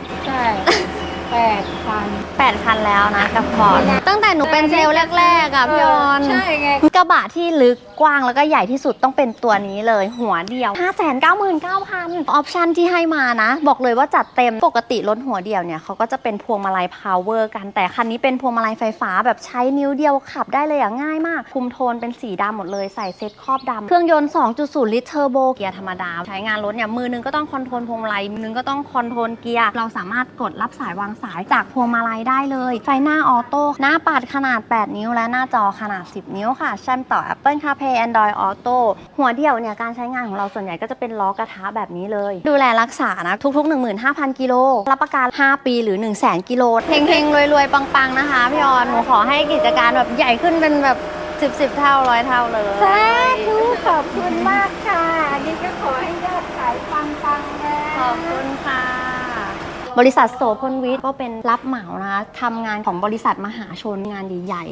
ดใช่ แปดพันแปดคันแล้วนะกับฟอร์ดตั้งแต่หนูเป็นเซลล์แรกๆอะพี่ออนใช่ไง กระบะที่ลึกกว้างแล้วก็ใหญ่ที่สุดต้องเป็นตัวนี้เลยหัวเดียว 5 9 9 0 0 0ออปชันที่ให้มานะ บอกเลยว่าจัดเต็มปกติรถหัวเดียวเนี่ยเขาก็จะเป็นพวงมาลัยพาวเวอร์กันแต่คันนี้เป็นพวงมาลัยไฟฟ้าแบบใช้นิ้วเดียวขับได้เลยอย่างง่ายมาก คุมโทนเป็นสีดำหมดเลยใส่เซ็ตครอบดำเครื่องยนต์ 2.0 ลิตรเทอร์โบเกียร์ธรรมดาใช้งานรถเนี่ยมือนึงก็ต้องคอนโทรลพวงมาลัยมือนึงก็ต้องคอนโทรลเกียร์เราสามารถกดรับสายวางสายจากพวงมาลัยได้เลย ไฟหน้าออโต้ หน้าปัดขนาด 8 นิ้ว และหน้าจอขนาด 10 นิ้วค่ะเชื่อมต่อ Apple CarPlay Android Auto หัวเดียวเนี่ยการใช้งานของเราส่วนใหญ่ก็จะเป็นล้อกระทะแบบนี้เลย ดูแลรักษานะทุกๆ 15,000 กิโล รับประกัน 5 ปีหรือ 1 0 0 0 0แกิโลเฮงๆรวยๆ ปังๆ นะคะพี่ออนหนูขอให้กิจการแบบใหญ่ขึ้นเป็นแบบ10 10เท่าร้อยเท่าเลยสาธุขอบคุณมากค่ะ อันนี้ก็ขอให้ยอดขายปังๆนะขอบคุณค่ะ บริษัทโสพลวิทย์ก็เป็นรับเหมานะคะทำงานของบริษัทมหาชนงานใหญ่